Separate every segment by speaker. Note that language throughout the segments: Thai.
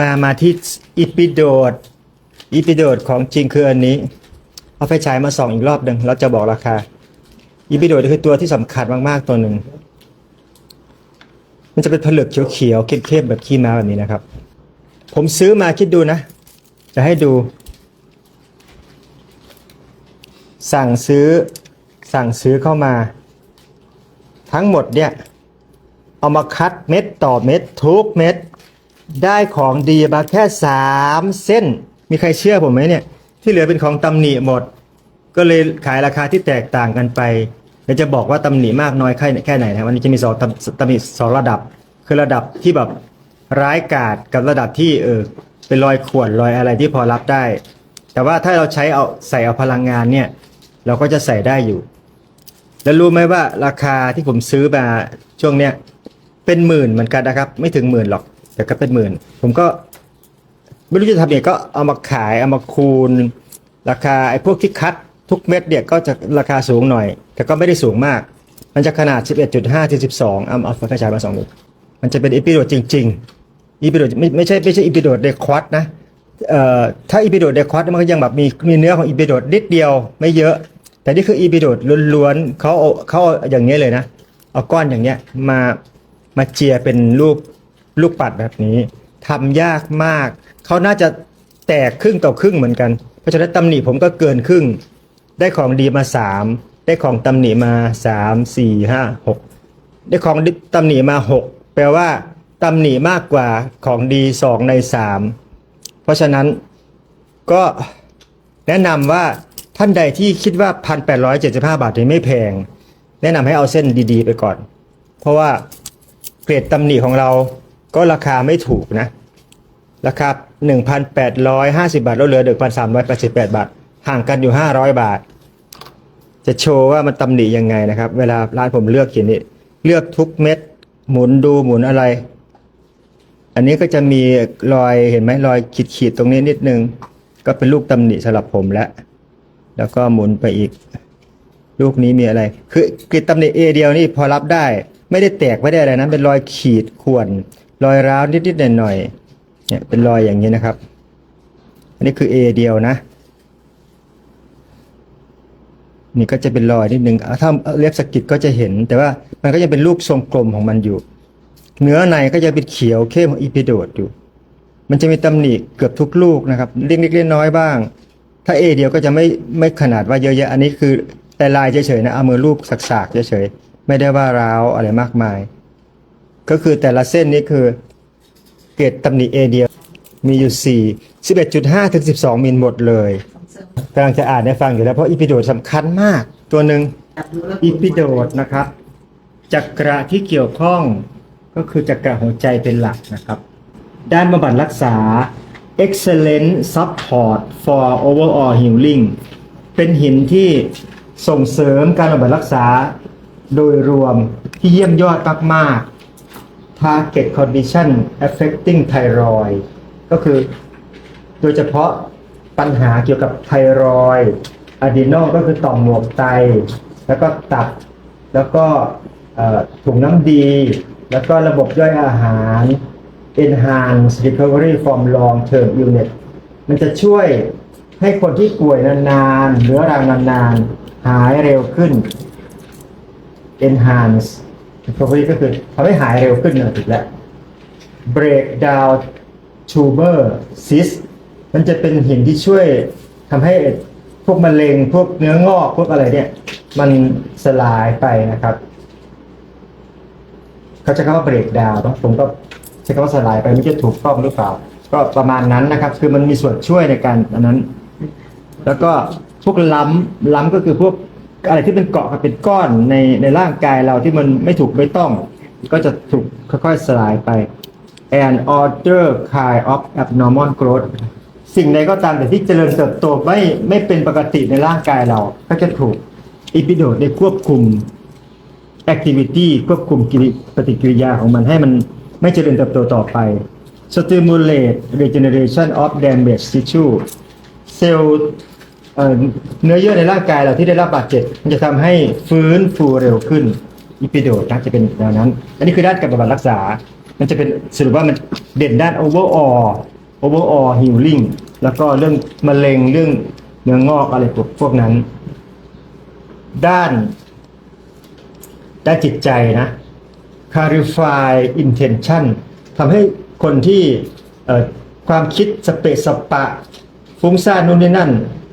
Speaker 1: มามาที่อีพิโดดอีพิโดดของจริงคืออันนี้ เอาไฟฉายมาส่องอีกรอบหนึ่งเราจะบอกราคาอีพิโดดคือตัวที่สำคัญมากๆตัวหนึ่งมันจะเป็นผลึกเขียวๆเข้มๆแบบขี้ม้าแบบนี้นะครับ ผมซื้อมาคิดดูนะ จะให้ดู สั่งซื้อสั่งซื้อเข้ามา ทั้งหมดเนี่ย เอามาคัดเม็ดต่อเม็ดทุกเม็ด ได้ของดีมาแค่3เส้น มีใครเชื่อผมไหมเนี่ย ที่เหลือเป็นของตำหนิหมด ก็เลยขายราคาที่แตกต่างกันไปเดี๋ยวจะบอกว่าตำหนิมากน้อยแค่แค่ไหนนะวันนี้จะมีสองตำตำหนิสองระดับ คือระดับที่แบบร้ายกาจกับระดับที่เออเป็นรอยข่วนรอยอะไรที่พอรับได้ แต่ว่าถ้าเราใช้เอาใส่เอาพลังงานเนี่ย เราก็จะใส่ได้อยู่ แล้วรู้ไหมว่าราคาที่ผมซื้อมาช่วงเนี้ยเป็นหมื่นเหมือนกันนะครับ ไม่ถึงหมื่นหรอก แต่ก็เป็นหมื่น ผมก็ ไม่รู้จะทำยังไงก็เอามาขายเอามาคูณ ราคาไอ้พวกที่คัดทุกเม็ดเนี่ยก็จะราคาสูงหน่อย แต่ก็ไม่ได้สูงมาก มันจะขนาด 11.5ถึง12เอาเอาไฟฉายมาสองดูมันจะเป็นอีพิโดดจริง ๆอีพิโดดไม่ไม่ใช่ไม่ใช่อีพิโดดเดควอตนะเอ่อถ้าอีพิโดดเดควอตมันก็ยังแบบมีมีเนื้อของอีพิโดดนิดเดียวไม่เยอะ แต่นี่คืออีพิโดดล้วนๆเขาเอาเขาอย่างนี้เลยนะ เอาก้อนอย่างเงี้ยมามาเจียเป็นลูก ลูกปัดแบบนี้ทำยากมาก เขาน่าจะแตกครึ่งต่อครึ่งเหมือนกัน เพราะฉะนั้นตำหนิผมก็เกินครึ่ง ได้ของดีมาสามได้ของตำหนิมาสามสี่ห้าหกได้ของตำหนิมาหกแปลว่าตำหนิมากกว่าของดีสองในสามเพราะฉะนั้นก็แนะนำว่าท่านใดที่คิดว่า 1,875 บาทนี่ไม่แพง แนะนำให้เอาเส้นดีๆ ไปก่อน เพราะว่าเกรดตำหนิของเรา ก็ราคาไม่ถูกนะ ราคา 1,850 บาทแล้วเหลือ 1,388 บาท ห่างกันอยู่ 500 บาท จะโชว์ว่ามันตำหนิยังไงนะครับ เวลาร้านผมเลือกเขียนนี่เลือกทุกเม็ด หมุนดูหมุนอะไร อันนี้ก็จะมีรอยเห็นไหมรอยขีดๆตรงนี้นิดนึง ก็เป็นลูกตำหนิสำหรับผมแล้ว แล้วก็หมุนไปอีก ลูกนี้มีอะไร คือกริดตำหนิเอเดียวนี่พอรับได้ ไม่ได้แตกไม่ได้อะไรนะเป็นรอยขีดข่วน รอยร้าวนิดๆหน่อยๆเนี่ยเป็นรอยอย่างนี้นะครับ อันนี้คือ A เดียวนะ นี่ก็จะเป็นรอยนิดนึงอะถ้าเล็บสะกิดก็จะเห็น แต่ว่ามันก็ยังเป็นลูกทรงกลมของมันอยู่ เนื้อในก็จะเป็นเขียวเข้มของอีพิโดดอยู่ มันจะมีตำหนิเกือบทุกลูกนะครับเล็กๆน้อยๆบ้าง ถ้า A เดียวก็จะไม่ไม่ขนาดว่าเยอะๆอันนี้คือแต่ลายเฉยๆนะเอามือรูปสักๆเฉยๆไม่ได้ว่าร้าวอะไรมากมาย ก็คือแต่ละเส้นนี้คือเกรดตำหนิ A เดียมีอยู่ 4 11.5 ถึง 12 มิลหมดเลยกำลังจะอ่านให้ฟังอยู่แล้ว เพราะอีพิโดดสำคัญมาก ตัวหนึ่งอีพิโดดนะครับ จักระที่เกี่ยวข้องก็คือจักระหัวใจเป็นหลักนะครับ ด้านบำบัดรักษา excellent support for overall healing เป็นหินที่ส่งเสริมการบำบัดรักษาโดยรวมที่เยี่ยมยอดมากๆ target condition affecting thyroid ก็คือโดยเฉพาะปัญหาเกี่ยวกับไทรอยอะดีนอลก็คือต่อมหมวกไต แล้วก็ตับ แล้วก็ถุงน้ำดี แล้วก็ระบบย่อยอาหาร enhance recovery from long term illness มันจะช่วยให้คนที่ป่วยนานๆเรื้อรังนานๆ หายเร็วขึ้น enhance recovery ก็คือทำให้หายเร็วขึ้นนะถูกแล้ว break down tumor cyst มันจะเป็นหินที่ช่วยทำให้พวกมะเร็งพวกเนื้องอกพวกอะไรเนี่ย มันสลายไปนะครับ เขาจะคำว่า break down เนอะผมก็ใช้คำว่าสลายไปไม่จะถูกต้องหรือเปล่า ก็ประมาณนั้นนะครับ คือมันมีส่วนช่วยในการอันนั้น แล้วก็พวกล้ำล้ำก็คือพวก อะไรที่เป็นเกาะกับเป็นก้อนในในร่างกายเราที่มันไม่ถูกไม่ต้อง ก็จะถูกค่อยๆสลายไป and other kind of abnormal growth สิ่งใดก็ตามแต่ที่เจริญเติบโตไม่ไม่เป็นปกติในร่างกายเรา ก็จะถูกอิปิโดดได้ควบคุม activity ควบคุมกิริปฏิกิริยาของมันให้มันไม่เจริญเติบโตต่อไป stimulate regeneration of damaged tissue เซลล์ เอ่อเนื้อเยื่อในร่างกายเราที่ได้รับบาดเจ็บมันจะทำให้ฟื้นฟูเร็วขึ้นอิปิโดดนะจะเป็นแนวนั้น อันนี้คือด้านการบำบัดรักษา มันจะเป็นสรุปว่ามันเด่นด้าน overall overall healing แล้วก็เรื่องมะเร็งเรื่องเนื้องอกอะไรพวกพวกนั้น ด้าน ด้านจิตใจนะ clarify intention ทำให้คนที่เอ่อความคิดสเปะสปะ ฟุ้งซ่านนู่นนี่นั่น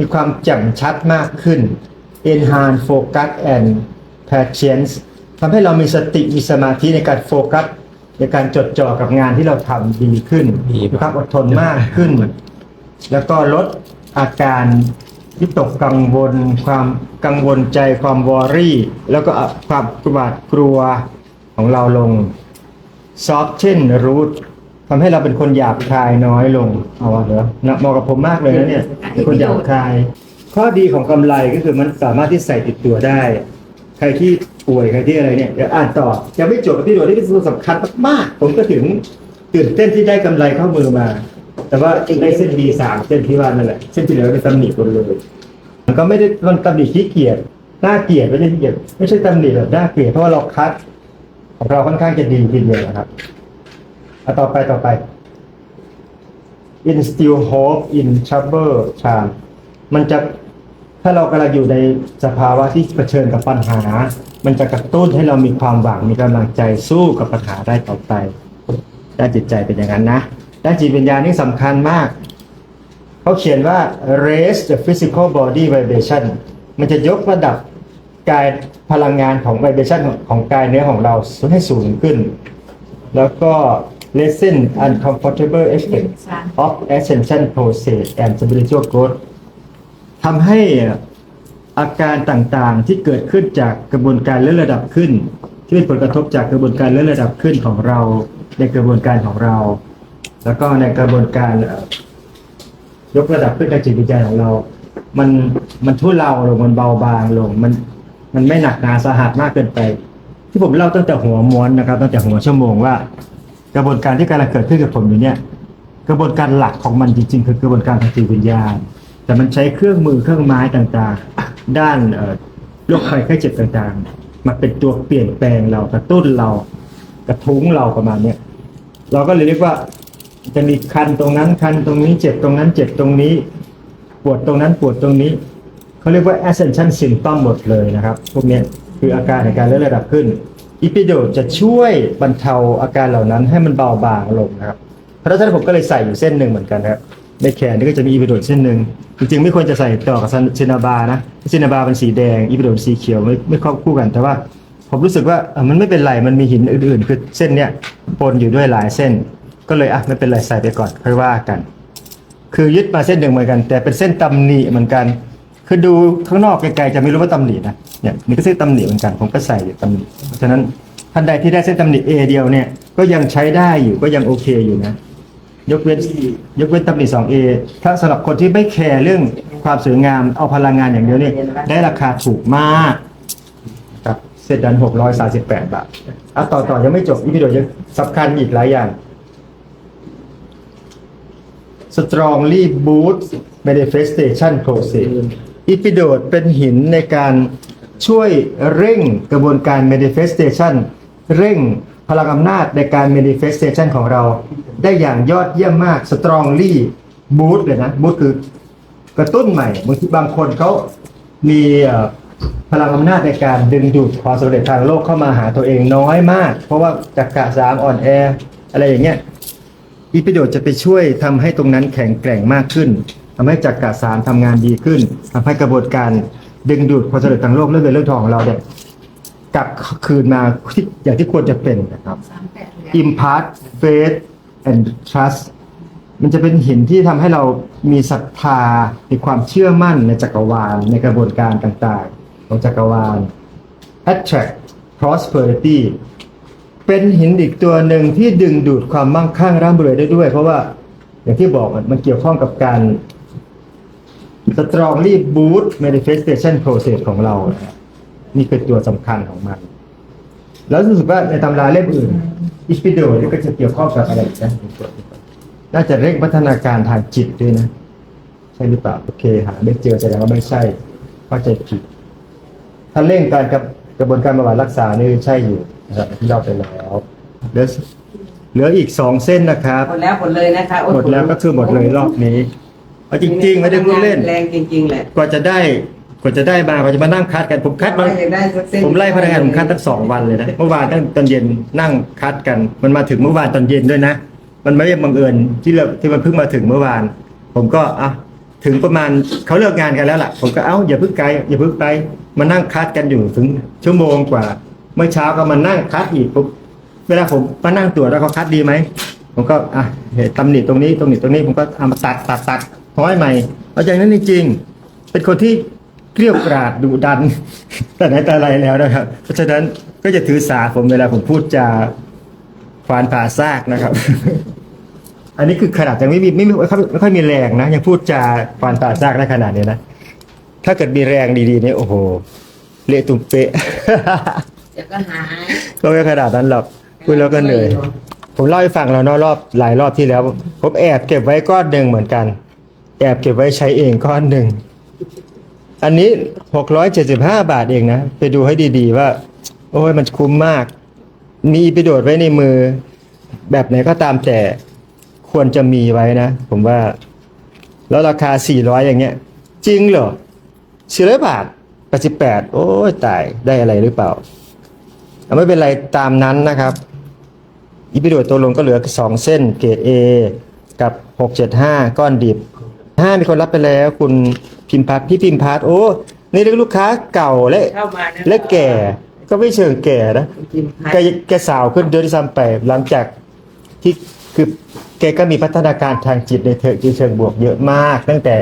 Speaker 1: มีความแจ่มชัดมากขึ้น enhance focus and patience ทำให้เรามีสติมีสมาธิในการโฟกัสในการจดจ่อกับงานที่เราทำดีขึ้นมีความอดทนมากขึ้น แล้วก็ลดอาการวิตกกังวล ความกังวลใจความวอรี่ แล้วก็ความกวาดกลัวของเราลงซอฟเช่นรูท ทำให้เราเป็นคนหยาบคายน้อยลงเอาวะเดี๋ยวนะเหมาะกับผมมากเลยนะเนี่ยเป็นคนหยาบคาย ข้อดีของกำไรก็คือมันสามารถที่ใส่ติดตัวได้ ใครที่ป่วยใครที่อะไรเนี่ยเดี๋ยวอ่านต่อยังไม่จบกับพี่โดดที่เป็นส่วนสำคัญมากๆผมก็ถึงตื่นเต้นที่ได้กำไรเข้ามือมา แต่ว่าได้เส้นดีสามเส้นที่ว่านั่นแหละเส้นที่เหลือเป็นตำหนิหมดเลยมันก็ไม่ได้มันตำหนิขี้เกียจน่าเกลียดไม่ใช่ขี้เกียจไม่ใช่ตำหนิแบบน่าเกลียดเพราะว่าเราคัดของเราค่อนข้างจะดีทีเดียวนะครับเอาต่อไปต่อไป instill hope in trouble time มันจะถ้าเรากำลังอยู่ในสภาวะที่เผชิญกับปัญหา มันจะกระตุ้นให้เรามีความหวังมีกำลังใจสู้กับปัญหาได้ต่อไปด้านจิตใจเป็นอย่างนั้นนะด้านจิตวิญญาณนี่สำคัญมาก เขาเขียนว่า raise the physical body vibration มันจะยกระดับกายพลังงานของ vibration ของกายเนื้อของเราให้สูงขึ้น แล้วก็ lessen uncomfortable effect of ascension process and spiritual growth ทำให้อาการต่างๆที่เกิดขึ้นจากกระบวนการเลื่อนระดับขึ้น ที่เป็นผลกระทบจากกระบวนการเลื่อนระดับขึ้นของเรา ในกระบวนการของเรา แล้วก็ในกระบวนการยกระดับขึ้นทางจิตวิญญาณของเรา มันมันทุเลาลงมันเบาบางลงมันมันไม่หนักหนาสาหัสมากเกินไป ที่ผมเล่าตั้งแต่หัวม้วนนะครับ ตั้งแต่หัวชั่วโมงว่า กระบวนการที่กำลังเกิดขึ้นกับผมอยู่เนี่ยกระบวนการหลักของมันจริงๆ คือกระบวนการทางจิตวิญญาณ แต่มันใช้เครื่องมือเครื่องไม้ต่างๆ ด้านโรคภัยไข้เจ็บต่างๆมาเป็นตัวเปลี่ยนแปลงเรากระตุ้นเรากระทุ้งเราประมาณเนี้ยเราก็เลยเรียกว่าจะมีคันตรงนั้นคันตรงนี้เจ็บตรงนั้นเจ็บตรงนี้ ปวดตรงนั้นปวดตรงนี้เขาเรียกว่า ascension symptom หมดเลยนะครับ พวกนี้คืออาการในการเลื่อนระดับขึ้น อิปิโดจะช่วยบรรเทาอาการเหล่านั้นให้มันเบาบางลงนะครับเพราะฉะนั้นผมก็เลยใส่อยู่เส้นหนึ่งเหมือนกันนะครับในแขนนี่ก็จะมีอีพิโดดเส้นหนึ่งจริงๆไม่ควรจะใส่ต่อกับซินาบานะซินาบาเป็นสีแดงอีพิโดดสีเขียวไม่ไม่ครอบคู่กันแต่ว่าผมรู้สึกว่ามันไม่เป็นไรมันมีหินอื่นๆ คือเส้นเนี้ยปนอยู่ด้วยหลายเส้น ก็เลยอะไม่เป็นไรใส่ไปก่อนค่อยว่ากัน คือยึดมาเส้นหนึ่งเหมือนกัน แต่เป็นเส้นตำหนิเหมือนกัน คือดูข้างนอกไกลๆจะไม่รู้ว่าตำหนินะเนี่ยนี่ก็เส้นตำหนิเหมือนกันผมก็ใส่อยู่ตำหนิเพราะฉะนั้นท่านใดที่ได้เส้นตำหนิ A เดียวเนี่ยก็ยังใช้ได้อยู่ก็ยังโอเคอยู่นะ ยกเว้นยกเว้นตำหนิ 2A ถ้าสำหรับคนที่ไม่แคร์เรื่องความสวยงามเอาพลังงานอย่างเดียวเนี่ยได้ราคาถูกมากครับเสร็จดัน638บาทอะต่อต่อยังไม่จบอีพีโดยังสำคัญอีกหลายอย่าง strongly boost manifestation process อีพิโดดเป็นหินในการช่วยเร่งกระบวนการ manifestation เร่งพลังอำนาจในการ manifestation ของเรา ได้อย่างยอดเยี่ยมมาก strongly boost เลยนะ boost คือกระตุ้นใหม่บางทีบางคนเขามีพลังอำนาจในการดึงดูดความสำเร็จทางโลกเข้ามาหาตัวเองน้อยมาก เพราะว่าจักกะสามอ่อนแอ อะไรอย่างเงี้ยอีพิโดจะไปช่วยทำให้ตรงนั้นแข็งแกร่งมากขึ้น ทำให้จักรสารทำงานดีขึ้นทำให้กระบวนการดึงดูดความสำเร็จทางโลกเรื่องเงินเรื่องทองของเราเนี่ยกลับคืนมาที่อย่างที่ควรจะเป็นนะครับ Impart Faith and Trust มันจะเป็นหินที่ทำให้เรามีศรัทธามีความเชื่อมั่นในจักรวาล ในกระบวนการต่างๆ ของจักรวาล Attract Prosperity เป็นหินอีกตัวหนึ่งที่ดึงดูดความมั่งคั่งร่ำรวยได้ด้วย เพราะว่าอย่างที่บอกมันเกี่ยวข้องกับการ strongly boost manifestation process ของเรานะครับนี่คือตัวสำคัญของมัน แล้วรู้สึกว่าในตำราเล่มอื่นอิสปิโดนี่ก็จะเกี่ยวข้องกับอะไรอีกนะน่าจะเร่งพัฒนาการทางจิตด้วยนะ ใช่หรือเปล่า โอเค หาไม่เจอแสดงว่าไม่ใช่เข้าใจผิด ถ้าเร่งการกับกระบวนการบำบัดรักษานี่ใช่อยู่นะครับที่เราไปแล้วเดี๋ยวเหลืออีกสองเส้นนะครับ
Speaker 2: หมดแล้วหมดเลยนะคะโอ้
Speaker 1: หมดแล้วก็คือหมดเลยรอบนี้ เอาจริงๆไม่ได้พูดเล่น
Speaker 2: แรงจริง ๆ แหละ
Speaker 1: กว่าจะได้กว่าจะได้มากว่าจะมานั่งคัดกันผมคัดมา
Speaker 2: อยากได้สักเส้น
Speaker 1: ผมไล่พนักงานผมคัดตั้งสองวันเลยนะเมื่อวานตั้งตอนเย็นนั่งคัดกัน มันมาถึงเมื่อวานตอนเย็นด้วยนะ มันไม่ได้บังเอิญที่เราที่มันเพิ่งมาถึงเมื่อวาน ผมก็อะถึงประมาณเขาเลิกงานกันแล้วล่ะ ผมก็เอ้าอย่าเพิ่งไกลอย่าเพิ่งไปมานั่งคัดกันอยู่ถึงชั่วโมงกว่า เมื่อเช้าก็มานั่งคัดอีกปุ๊บเวลาผมมานั่งตรวจแล้วเขาคัดดีไหมผมก็อะเห็นตำหนิตรงนี้ตรงนี้ตรงนี้ผมก็เอามาตัดตัดตัด ร้อยใหม่ เอาอย่างนั้นจริงๆเป็นคนที่เกลียวกราดดุดัน แต่ไหนแต่ไรแล้วนะครับ เพราะฉะนั้นก็จะถือสาผมเวลาผมพูดจาควานผ่าซากนะครับ อันนี้คือขนาดยังไม่มีไม่ไม่ไม่ค่อยไม่ค่อยมีแรงนะยังพูดจาควานผ่าซากได้ขนาดนี้นะถ้าเกิดมีแรงดีๆเนี่ยโอ้โหเละตุ้มเป๊ะ
Speaker 2: เดี๋ยวก็หาย
Speaker 1: ก็ไม่ขนาดนั้นหรอกพูดแล้วก็เหนื่อยผมเล่าให้ฟังแล้วเนอะรอบหลายรอบที่แล้ว ผมแอบเก็บไว้ก้อนหนึ่งเหมือนกัน แอบเก็บไว้ใช้เองก้อนหนึ่ง อันนี้หกร้อยเจ็ดสิบห้าบาทเองนะ ไปดูให้ดีๆว่า โอ้ยมันคุ้มมาก มีประโยชน์ไว้ในมือ แบบไหนก็ตามแต่ควรจะมีไว้นะ ผมว่า แล้วราคาสี่ร้อยอย่างเงี้ย จริงเหรอสี่ร้อยบาทแปดสิบแปดโอ้ยตายได้อะไรหรือเปล่าไม่เป็นไรตามนั้นนะครับอีพิโดดตัวลงก็เหลือสองเส้นเกรด A กับหกเจ็ดห้าก้อนดิบ ห้ามีคนรับไปแล้ว คุณพิมพัฒน์พี่พิมพัฒน์โอ้นี่เรียกลูกค้าเก่าและ
Speaker 2: เข้ามานะ
Speaker 1: และแก่ ก็ไม่เชิงแก่นะ
Speaker 2: กินผั
Speaker 1: แกแกสาวขึ้นเดือนที่ซ้ำไปหลังจากที่คือแกก็มีพัฒนาการทางจิตในเถิงเชิงบวกเยอะมาก ตั้งแต่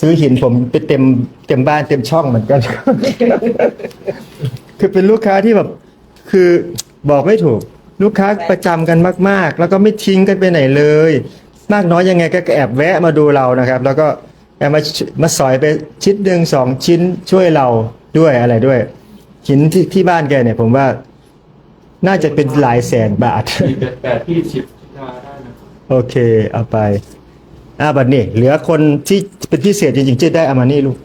Speaker 1: ซื้อหินผมไปเต็มเต็มบ้านเต็มช่องเหมือนกัน คือเป็นลูกค้าที่แบบ คือบอกไม่ถูก ลูกค้าประจำกันมาก ๆ แล้วก็ไม่ทิ้งกันไปไหนเลย มากน้อยยังไงก็แอบแวะมาดูเรานะครับ แล้วก็แอบมามาสอยไปชิ้นหนึ่งสองชิ้นช่วยเราด้วยอะไรด้วย หินที่ที่บ้านแกเนี่ยผมว่าน่าจะเป็นหลายแสนบาท
Speaker 3: สี่แปดแปดที่สิบมาได้นะ
Speaker 1: โอเค เอาไปอ่าบัดนี้ เหลือคนที่เป็นพิเศษจริงๆที่ได้เอามานี่ลูก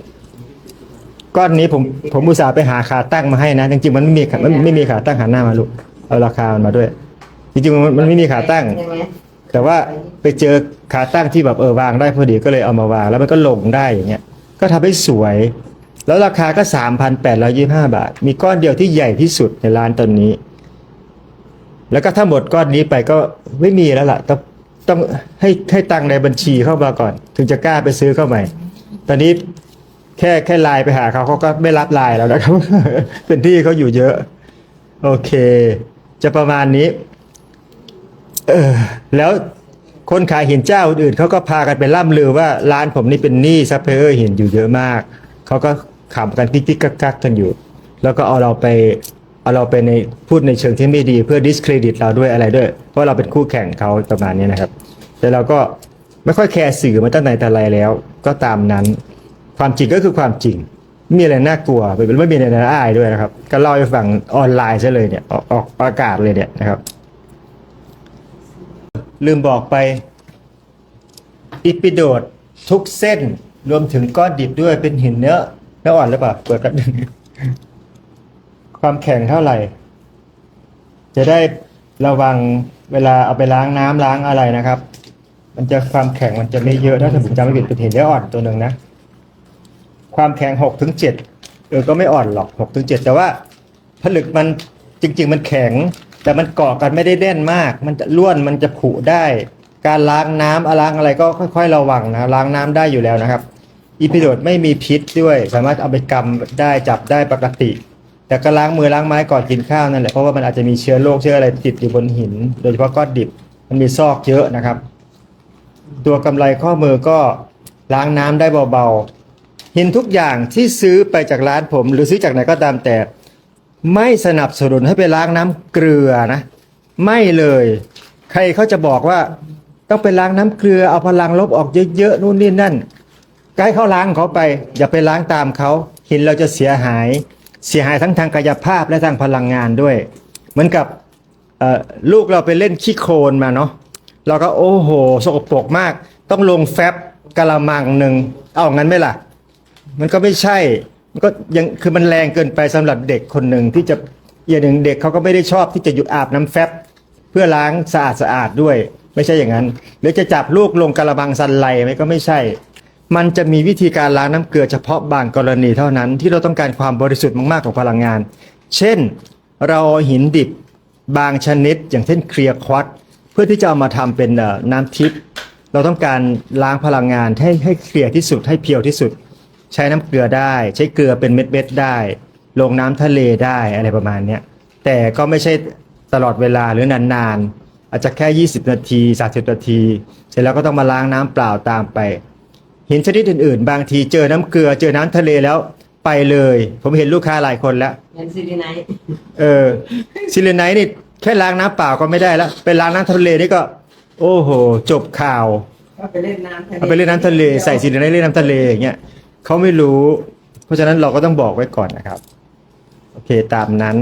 Speaker 1: ก้อนนี้ผมผมอุตส่าห์ไปหาขาตั้งมาให้นะ จริงๆมันไม่มีขามันไม่มีขาตั้งหันหน้ามาลูกเอาราคามันมาด้วย จริงๆมันมันไม่มีขาตั้ง
Speaker 2: ใช่ไหม
Speaker 1: แต่ว่าไปเจอขาตั้งที่แบบเออวางได้พอดีก็เลยเอามาวาง แล้วมันก็ลงได้อย่างเงี้ย ก็ทำให้สวย แล้วราคาก็ 3,825 บาท มีก้อนเดียวที่ใหญ่ที่สุดในร้านตอนนี้ แล้วก็ถ้าหมดก้อนนี้ไปก็ไม่มีแล้วล่ะ ต้องต้องให้ให้ตังในบัญชีเข้ามาก่อน ถึงจะกล้าไปซื้อเข้าใหม่ ตอนนี้แค่แค่ไลน์ไปหาเขาเขาก็ไม่รับไลน์แล้วนะครับ เป็นที่เขาอยู่เยอะ โอเค จะประมาณนี้ เออ แล้วคนขายหินเจ้าอื่นเขาก็พากันไปล่ำลือว่าร้านผมนี่เป็นหนี้ซัพพลายเออร์หินอยู่เยอะมาก เขาก็ขำกันกิ๊กๆกักๆกันอยู่ แล้วก็เอาเราไปเอาเราไปในพูดในเชิงที่ไม่ดีเพื่อ discredit เราด้วยอะไรด้วย เพราะเราเป็นคู่แข่งเขาประมาณนี้นะครับ แต่เราก็ไม่ค่อยแคร์สื่อมาตั้งแต่แต่ไรแล้ว ก็ตามนั้น ความจริงก็คือความจริงไม่มีอะไรน่ากลัวไม่มีอะไรน่าอายด้วยนะครับ ก็เล่าให้ฟังออนไลน์ซะเลยเนี่ยออกออกประกาศเลยเนี่ยนะครับ ลืมบอกไปอิปิโดดทุกเส้นรวมถึงก้อนดิบด้วยเป็นหินเนื้อเนื้ออ่อนหรือเปล่าเปิดกันความแข็งเท่าไหร่ จะได้ระวังเวลาเอาไปล้างน้ำล้างอะไรนะครับ มันจะความแข็งมันจะไม่เยอะถ้าผมจำไม่ผิดเป็นหินเนื้ออ่อนตัวหนึ่งนะความแข็งหกถึงเจ็ดเออก็ไม่อ่อนหรอกหกถึงเจ็ดแต่ว่าผลึกมันจริง ๆ มันแข็ง แต่มันเกาะกันไม่ได้แน่นมาก มันจะล้วนมันจะผุได้ การล้างน้ำล้างอะไรก็ค่อย ๆ ระวังนะล้างน้ำได้อยู่แล้วนะครับ อีพิโดดไม่มีพิษด้วย สามารถเอาไปกำได้จับได้ปกติ แต่ก็ล้างมือล้างไม้ก่อนกินข้าวนั่นแหละเพราะว่ามันอาจจะมีเชื้อโรคเชื้ออะไรติดอยู่บนหิน โดยเฉพาะก้อนดิบมันมีซอกเยอะนะครับ ตัวกำไรข้อมือก็ล้างน้ำได้เบาๆหินทุกอย่างที่ซื้อไปจากร้านผม หรือซื้อจากไหนก็ตามแต่ ไม่สนับสนุนให้ไปล้างน้ำเกลือนะ ไม่เลย ใครเขาจะบอกว่า ต้องไปล้างน้ำเกลือเอาพลังลบออกเยอะๆนู่นนี่นั่นก็ให้เขาล้างเขาไป อย่าไปล้างตามเขาหินเราจะเสียหาย เสียหายทั้งทางกายภาพและทางพลังงานด้วย เหมือนกับเอ่อลูกเราไปเล่นขี้โคลนมาเนาะเราก็โอ้โห สกปรกมาก ต้องลงแฟบกะละมังหนึ่งเอางั้นไหมล่ะ มันก็ไม่ใช่ ก็ยังคือมันแรงเกินไปสำหรับเด็กคนหนึ่งที่จะอย่างหนึ่งเด็กเขาก็ไม่ได้ชอบที่จะอยู่อาบน้ำแฟบเพื่อล้างสะอาดสะอาดด้วย ไม่ใช่อย่างนั้น หรือจะจับลูกลงกระบังสันไลไหมก็ไม่ใช่ มันจะมีวิธีการล้างน้ำเกลือเฉพาะบางกรณีเท่านั้นที่เราต้องการความบริสุทธิ์มากๆของพลังงาน เช่น เราหินดิบบางชนิด อย่างเช่นเคลียร์ควอตเพื่อที่จะเอามาทำเป็นน้ำทิพย์เราต้องการล้างพลังงานให้ให้เคลียร์ที่สุดให้เพียวที่สุด ใช้น้ำเกลือได้ ใช้เกลือเป็นเม็ดๆได้ ลงน้ำทะเลได้อะไรประมาณเนี้ยแต่ก็ไม่ใช่ตลอดเวลาหรือนานๆ อาจจะแค่ 20 นาที30นาที เสร็จแล้วก็ต้องมาล้างน้ำเปล่าตามไปหินชนิดอื่นๆ บางทีเจอน้ำเกลือเจอน้ำทะเลแล้วไปเลย ผมเห็นลูกค้าหลายคนแล้ว
Speaker 2: เงินซีดีไนท์
Speaker 1: เออซิลินไนท์นี่แค่ล้างน้ำเปล่าก็ไม่ได้แล้วไปล้างน้ำทะเลนี่ก็ โอ้โห จบข่าว
Speaker 2: ก็ไปเล่นน้ำทะเล
Speaker 1: เอาไปเล่นน้ำทะเลใส่ซิลินไนท์เล่นน้ำทะเลอย่างเงี้ย เขาไม่รู้ เพราะฉะนั้นเราก็ต้องบอกไว้ก่อนนะครับ โอเคตามนั้น